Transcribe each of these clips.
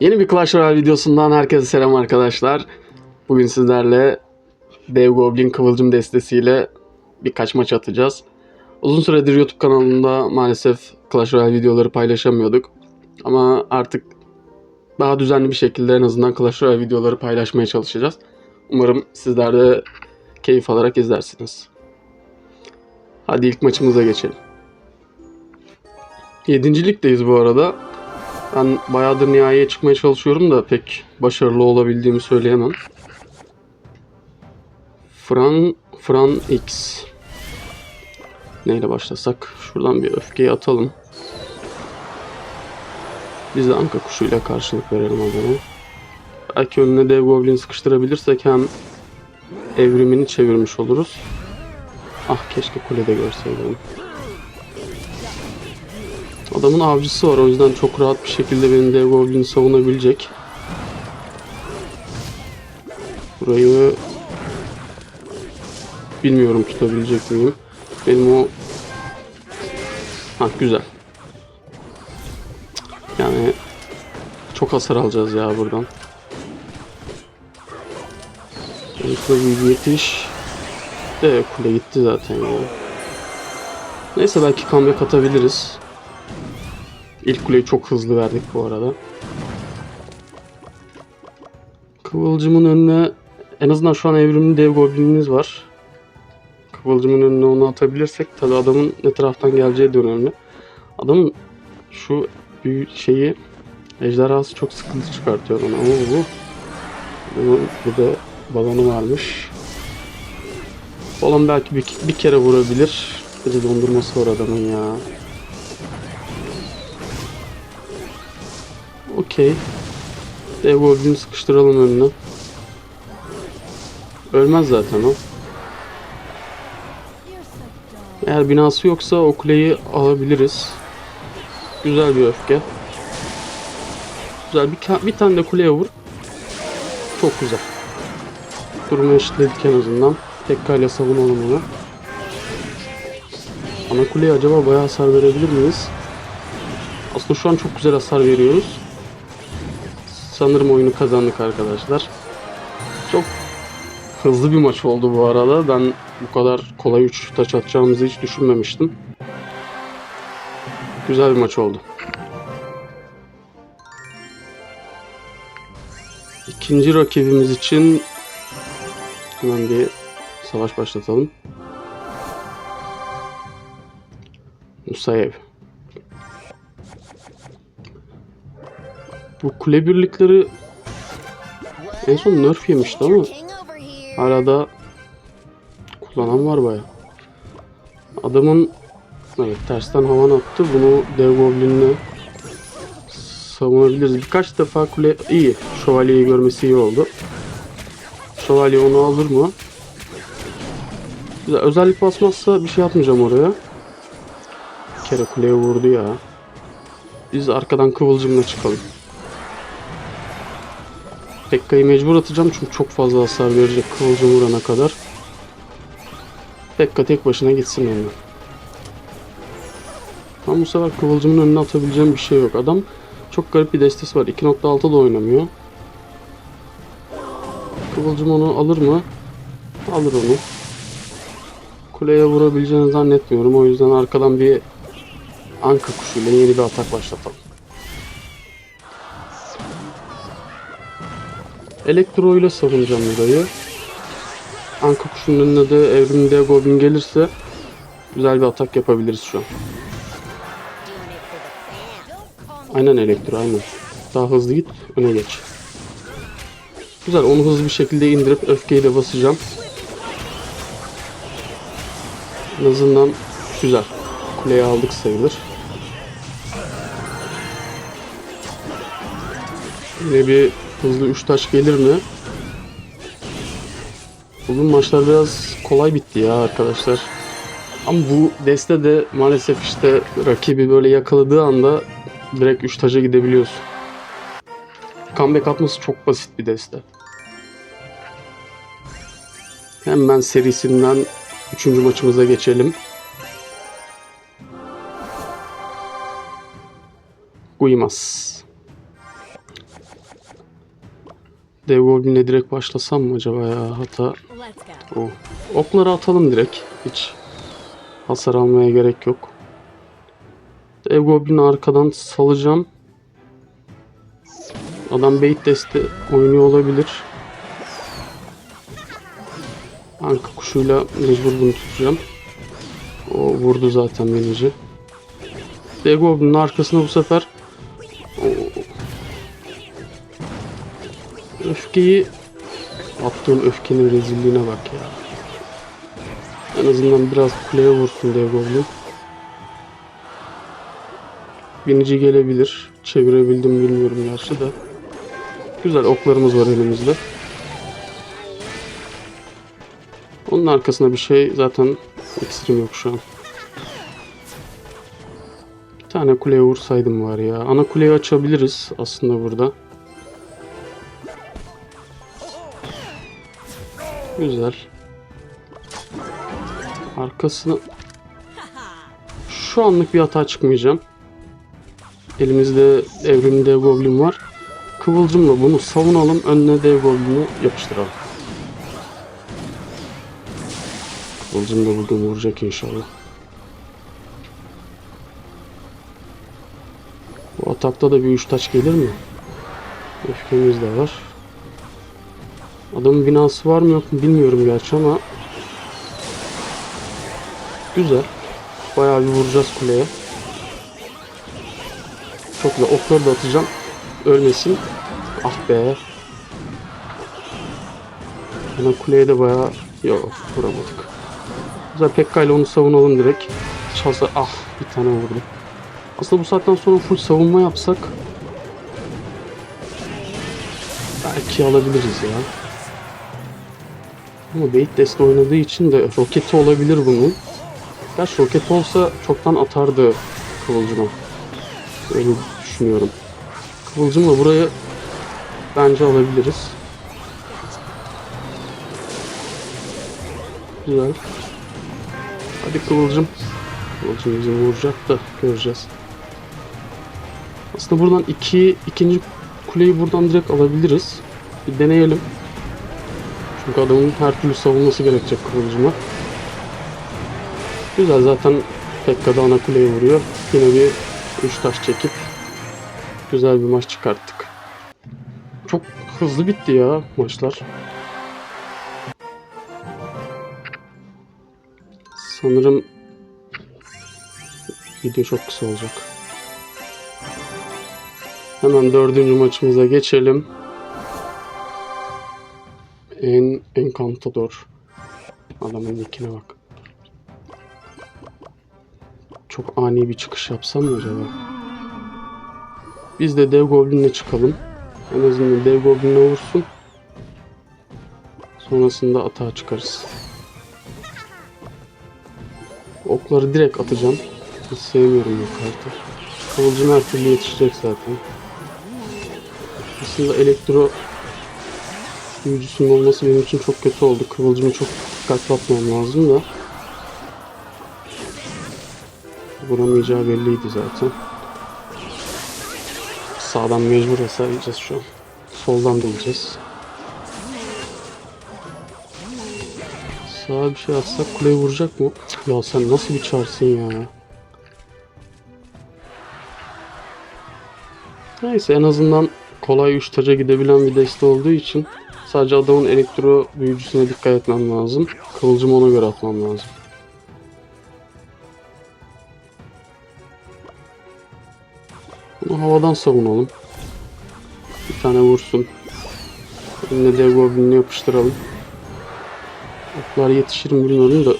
Yeni bir Clash Royale videosundan herkese selam arkadaşlar. Bugün sizlerle Dev Goblin Kıvılcım destesiyle birkaç maç atacağız. Uzun süredir YouTube kanalımda maalesef Clash Royale videoları paylaşamıyorduk. Ama artık daha düzenli bir şekilde en azından Clash Royale videoları paylaşmaya çalışacağız. Umarım sizler de keyif alarak izlersiniz. Hadi ilk maçımıza geçelim. Yedincilikteyiz bu arada. Ben bayağıdır nihaiye çıkmaya çalışıyorum da pek başarılı olabildiğimi söyleyemem. Fran, Fran X. Neyle başlasak? Şuradan bir öfkeyi atalım. Biz de anka kuşuyla karşılık verelim adama. Belki önüne dev goblin sıkıştırabilirsek hem evrimini çevirmiş oluruz. Ah keşke kulede görseydim. Adamın avcısı var o yüzden çok rahat bir şekilde benim dev savunabilecek. Burayı bilmiyorum tutabilecek miyim. Benim o Ha güzel. Yani çok hasar alacağız ya buradan. Bir yetiş. De kule gitti zaten ya. Neyse belki comeback atabiliriz. İlk kuleyi çok hızlı verdik bu arada. Kıvılcımın önüne en azından şu an evrimli dev goblinimiz var. Kıvılcımın önüne onu atabilirsek tabi adamın ne taraftan geleceği de önemli. Adamın şu büyü şeyi ejderhası çok sıkıntı çıkartıyor bana bu bunun bir de balonu varmış. Balon belki bir, bir kere vurabilir. Bir de dondurması var adamın ya. Okey. Dev Goblin sıkıştıralım önüne. Ölmez zaten o. Eğer binası yoksa o kuleyi alabiliriz. Güzel bir öfke. Güzel bir, bir tane de kuleye vur. Çok güzel. Durumu eşitledik en azından. Tekkayla savunalım onu. Ana kuleye acaba bayağı hasar verebilir miyiz? Aslında şu an çok güzel hasar veriyoruz. Sanırım oyunu kazandık arkadaşlar. Çok hızlı bir maç oldu bu arada. Ben bu kadar kolay 3 taç atacağımızı hiç düşünmemiştim. Güzel bir maç oldu. İkinci rakibimiz için hemen bir savaş başlatalım. Musayev. Bu kule birlikleri en son nerf yemişti ama hala da kullanan var baya. Adamın evet tersten havan attı. Bunu dev goblinle savunabiliriz. Birkaç defa kule iyi. Şövalyeyi görmesi iyi oldu. Şövalye onu alır mı? Güzel. Özellik basmazsa bir şey atmayacağım oraya. Bir kere kuleye vurdu ya. Biz arkadan kıvılcımla çıkalım. Pekka'yı mecbur atacağım çünkü çok fazla hasar verecek kıvılcım vurana kadar. Pekka tek başına gitsin onunla. Ama bu sefer kıvılcımın önüne atabileceğim bir şey yok. Adam çok garip bir destesi var. 2.6 da oynamıyor. Kıvılcım onu alır mı? Alır onu. Kuleye vurabileceğini zannetmiyorum. O yüzden arkadan bir anka kuşuyla yeni bir atak başlatalım. Elektro ile savunacağım burayı. Anka kuşunun önüne de evrimde goblin gelirse güzel bir atak yapabiliriz şu an. Aynen elektro aynen. Daha hızlı git öne geç. Güzel onu hızlı bir şekilde indirip öfkeyi de basacağım. En azından güzel. Kuleyi aldık sayılır. Yine bir hızlı 3 taş gelir mi? Bugün maçlar biraz kolay bitti ya arkadaşlar. Ama bu deste de maalesef işte rakibi böyle yakaladığı anda direkt 3 taca gidebiliyorsun. Comeback atması çok basit bir deste. Hemen serisinden 3. maçımıza geçelim. Guimas. Dev Goblin'le direkt başlasam mı acaba ya? Hata. Let's go. O. Okları atalım direkt. Hiç hasar almaya gerek yok. Dev Goblin'i arkadan salacağım. Adam bait deste oynuyor olabilir. Anka kuşuyla mecbur bunu tutacağım. O vurdu zaten benici. Dev Goblin'in arkasına bu sefer öfkeyi attığım öfkenin rezilliğine bak ya. En azından biraz kuleye vursun Dev Goblin. Binici gelebilir. Çevirebildim bilmiyorum gerçi de. Güzel oklarımız var elimizde. Onun arkasına bir şey zaten ekstrem yok şu an. Bir tane kuleye vursaydım var ya. Ana kuleyi açabiliriz aslında burada. Güzel. Arkasına şu anlık bir hata çıkmayacağım. Elimizde evrimli dev goblin var. Kıvılcımla bunu savunalım. Önüne dev goblini yapıştıralım. Kıvılcım da bugün vuracak inşallah. Bu atakta da bir üç taç gelir mi? Öfkemiz de var. Adamın binası var mı yok mu bilmiyorum gerçi ama Güzel. Bayağı bir vuracağız kuleye. Çok güzel. Okları da atacağım. Ölmesin. Ah be. Yine kuleye de bayağı... Yok vuramadık. Güzel Pekka ile onu savunalım direkt. Çalsa ah bir tane vurdum. Aslında bu saatten sonra full savunma yapsak belki alabiliriz ya. Ama bait deste oynadığı için de roketi olabilir bunun. Gerçi roket olsa çoktan atardı Kıvılcım'a. Öyle düşünüyorum. Kıvılcımla burayı bence alabiliriz. Güzel. Hadi Kıvılcım. Kıvılcım bizi vuracak da göreceğiz. Aslında buradan iki, ikinci kuleyi buradan direkt alabiliriz. Bir deneyelim. Çünkü adamın her türlü savunması gerekecek Kıvılcım'a. Güzel zaten Pekka'da ana kuleye vuruyor. Yine bir 3 taş çekip güzel bir maç çıkarttık. Çok hızlı bitti ya maçlar. Sanırım video çok kısa olacak. Hemen dördüncü maçımıza geçelim. Encantador. Adamın nickine bak. Çok ani bir çıkış yapsam mı acaba? Biz de dev goblinle çıkalım. En azından dev goblinle vursun. Sonrasında atağa çıkarız. Okları direkt atacağım. Hiç sevmiyorum bu kartı. Kıvılcım her türlü yetişecek zaten. Aslında elektro büyücüsünün olması benim için çok kötü oldu. Kıvılcımı çok dikkatli atmam lazım da. Vuramayacağı belliydi zaten. Sağdan mecbur hasar yiyeceğiz şu an. Soldan da yiyeceğiz. Sağa bir şey atsak kuleye vuracak mı? Ya sen nasıl bir çarsın ya? Neyse en azından kolay 3 taca gidebilen bir deste olduğu için sadece adamın elektro büyücüsüne dikkat etmem lazım. Kıvılcımı ona göre atmam lazım. Bunu havadan savunalım. Bir tane vursun. Eline dev goblinini yapıştıralım. Oklar yetişir mi bilmiyorum da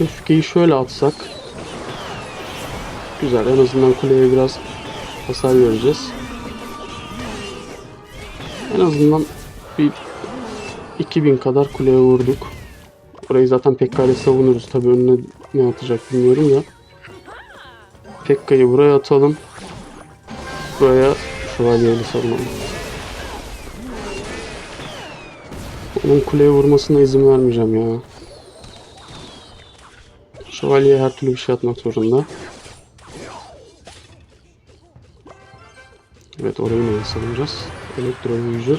öfkeyi şöyle atsak güzel en azından kuleye biraz hasar vereceğiz. En azından bir 2000 kadar kuleye vurduk. Orayı zaten Pekka ile savunuruz. Tabi önüne ne atacak bilmiyorum ya. Pekka'yı buraya atalım. Buraya şövalyeyle savunalım. Onun kuleye vurmasına izin vermeyeceğim ya. Şövalye her türlü bir şey atmak zorunda. Evet orayı neyle savunacağız? Elektro büyücü.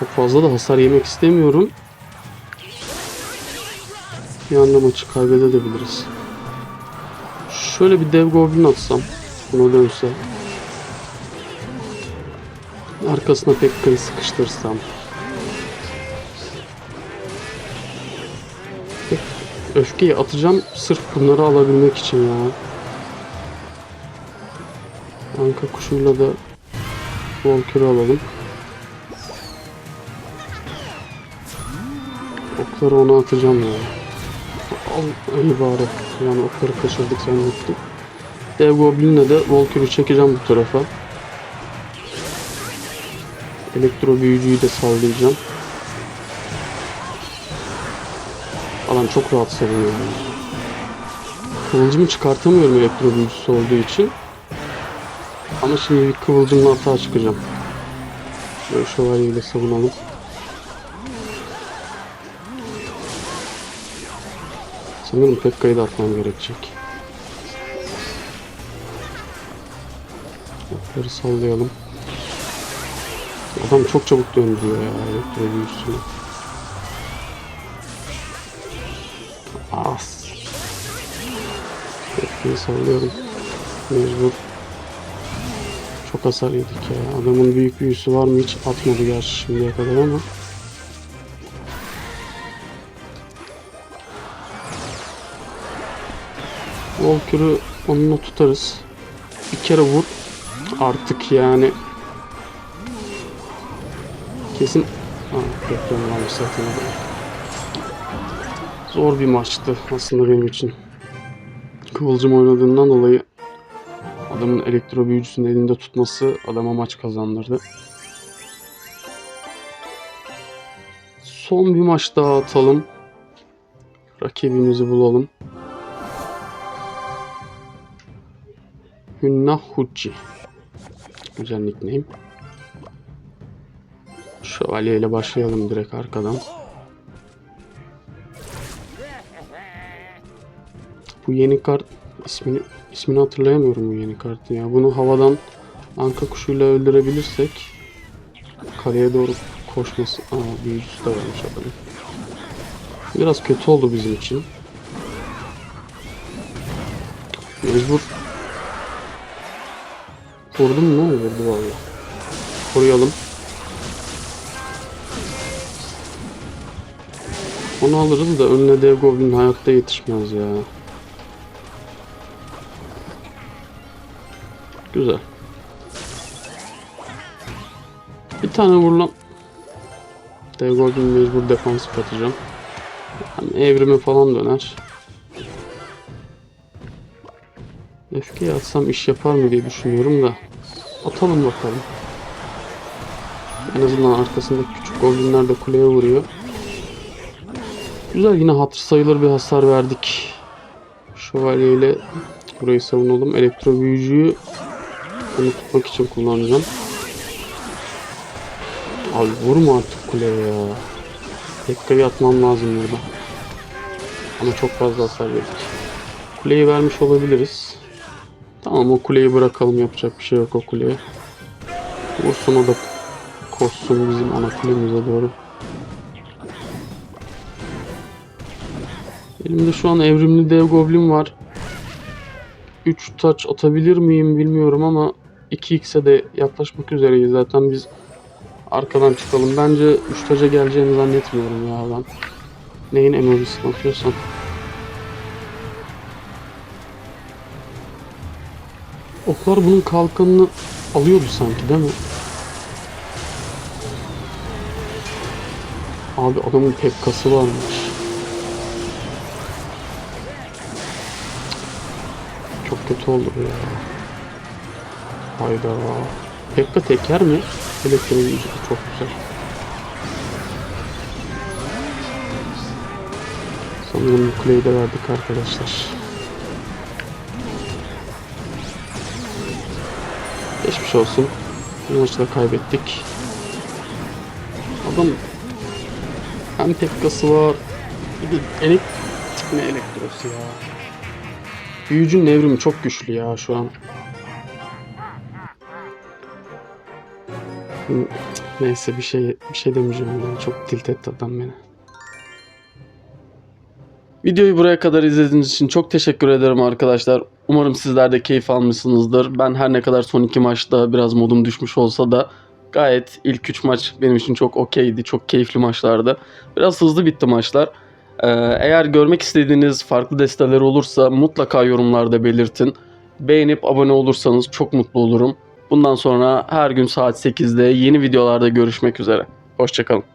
Çok fazla da hasar yemek istemiyorum. Bir anda maçı kaybedebiliriz. Şöyle bir dev goblin atsam. Buna dönse. Arkasına Pekka'yı sıkıştırsam. Öfkeyi atacağım sırf bunları alabilmek için ya. Anka kuşuyla da Volker'ı alalım. Okları ona atacağım ya. Al iyi bari. Yani okları kaçırdık zannettim. Dev Goblin'le de Volker'ı çekeceğim bu tarafa. Elektro büyücüyü de sallayacağım. Alan çok rahat yani. Kıvılcımı çıkartamıyorum elektro büyücüsü olduğu için. Ama şimdi bir kıvılcımla hata çıkacağım. Böyle şövalyeyle savunalım. Sanırım Pekka'yı da atmam gerekecek. Okları sallayalım. Adam çok çabuk döndürüyor ya elektro büyücüsünü. As. Pekka'yı sallıyorum. Mecbur. Çok hasar yedik ya. Adamın büyük büyüsü var mı hiç atmadı gerçi şimdiye kadar ama. Volker'ı onunla tutarız. Bir kere vur. Artık yani. Kesin. Ha, zaten. Zor bir maçtı aslında benim için. Kıvılcım oynadığından dolayı adamın elektro büyücüsünün elinde tutması adama maç kazandırdı. Son bir maç daha atalım. Rakibimizi bulalım. Hünna Hucci. Güzel nickname. Şövalye ile başlayalım direkt arkadan. Bu yeni kart ismini ismini hatırlayamıyorum bu yeni kartın ya. Bunu havadan anka kuşuyla öldürebilirsek kaleye doğru koşması... Aa büyücüsü de varmış adamın. Biraz kötü oldu bizim için. Mecbur Vurdum mu? Vurdu valla. Koruyalım. Onu alırız da önüne dev goblin hayatta yetişmez ya. Güzel. Bir tane vurulan dev goblin mecbur defansif atacağım. Yani evrimi falan döner. Öfkeyi atsam iş yapar mı diye düşünüyorum da. Atalım bakalım. En azından arkasındaki küçük goblinler de kuleye vuruyor. Güzel yine hatır sayılır bir hasar verdik. Şövalye ile burayı savunalım. Elektro büyücüyü onu tutmak için kullanacağım. Abi vurma artık kuleye ya. Pekka'yı atmam lazım burada. Ama çok fazla hasar verdik. Kuleyi vermiş olabiliriz. Tamam o kuleyi bırakalım yapacak bir şey yok o kuleye. Vursun o da koşsun bizim ana kulemize doğru. Elimde şu an evrimli dev goblin var. 3 taç atabilir miyim bilmiyorum ama 2x'e de yaklaşmak üzereyiz zaten biz arkadan çıkalım. Bence 3 taca geleceğini zannetmiyorum ya ben. Neyin emojisini atıyorsam. Oklar bunun kalkanını alıyordu sanki değil mi? Abi adamın pekkası varmış. Çok kötü oldu bu ya. Hayda. Pekka teker mi? Elektriği çok güzel. Sanırım bu kuleyi de verdik arkadaşlar. Geçmiş olsun. Bu maçı da kaybettik. Adam hem Pekka'sı var. Bir de elek ne elektrosu ya. Büyücünün evrimi çok güçlü ya şu an. Neyse bir şey bir şey demeyeceğim yani. Çok tilt etti adam beni. Videoyu buraya kadar izlediğiniz için çok teşekkür ederim arkadaşlar. Umarım sizler de keyif almışsınızdır. Ben her ne kadar son iki maçta biraz modum düşmüş olsa da gayet ilk 3 maç benim için çok okeydi. Çok keyifli maçlardı. Biraz hızlı bitti maçlar. Ee, eğer görmek istediğiniz farklı desteler olursa mutlaka yorumlarda belirtin. Beğenip abone olursanız çok mutlu olurum. Bundan sonra her gün saat 8'de yeni videolarda görüşmek üzere. Hoşçakalın.